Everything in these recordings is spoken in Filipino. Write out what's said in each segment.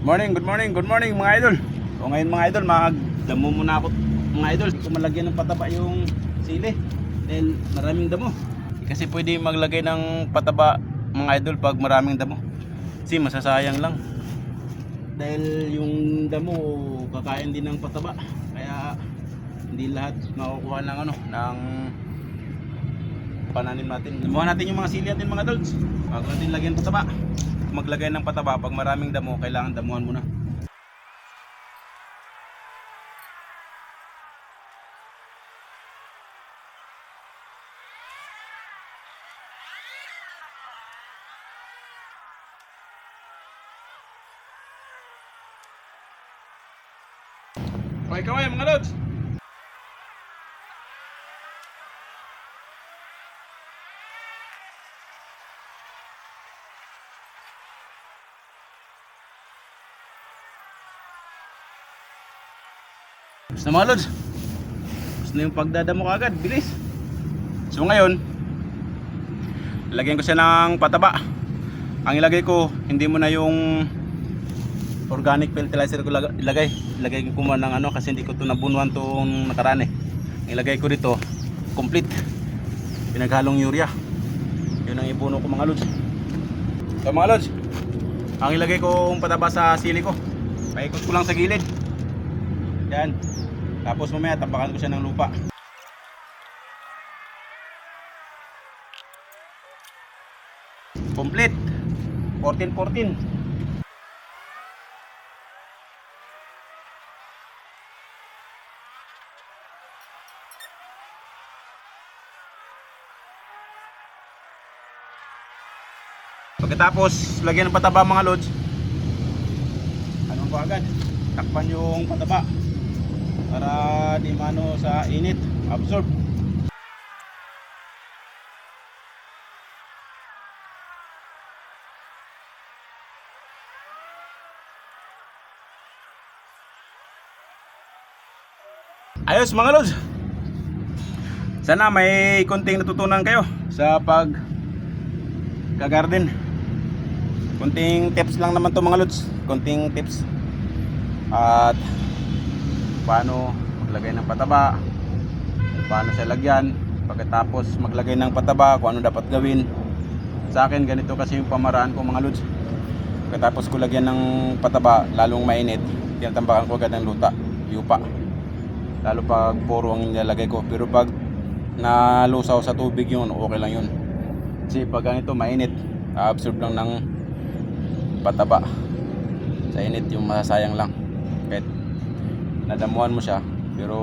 Morning, good morning, good morning mga idol. O ngayon mga idol, magdamo muna ako mga idol. Hindi ng pataba yung sili. Dahil maraming damo. Kasi pwede maglagay ng pataba mga idol pag maraming damo. Kasi masasayang lang. Dahil yung damo kakain din ng pataba. Kaya hindi lahat makukuha ng ano, ng pananim natin. Damuhan natin yung mga sili natin mga adults. Bago natin lagyan pataba. Maglagay ng pataba pag maraming damo, kailangan damuhan muna. Okay, kaway mga lods. Tapos na mga lods. Tapos na yung pagdadamo agad, bilis. So ngayon, lagyan ko siya ng pataba. Ang ilagay ko, hindi mo na yung organic fertilizer ko lag- ilagay. Ilagay ko muna ng ano kasi hindi ko to nabunuan tong nakaraan eh. Ang ilagay ko dito, complete. Pinaghalong urea. Yun ang ibuno ko mga lods. So mga lods, ang ilagay kong pataba sa sili ko. Paikot ko lang sa gilid. Yan. Tapos mamaya tapakan ko siya ng lupa. Complete. 14-14. Pagkatapos, lagyan ng pataba mga lods. Anong ko agad? Takpan yung pataba para di mano sa init. Absorb. Ayos mga lods. Sana may konting natutunan kayo sa pag gagarden konting tips lang naman to mga lods. Konting tips. At paano maglagay ng pataba kung paano siya lagyan pagkatapos maglagay ng pataba kung ano dapat gawin. Sa akin ganito kasi yung pamaraan ko mga lods. Pagkatapos ko lagyan ng pataba lalong mainit tinatambakan ko agad ng luta yupa. Lalo pag puro ang nilalagay ko. Pero pag nalusaw sa tubig yun okay lang yun. Kasi pag ganito mainit absorb lang ng pataba. Sa init yung masasayang lang. Kahit nadamuhan mo siya pero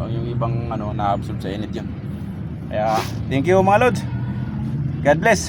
ang yung ibang ano na-absorb sa init yun. Kaya thank you mga lods God bless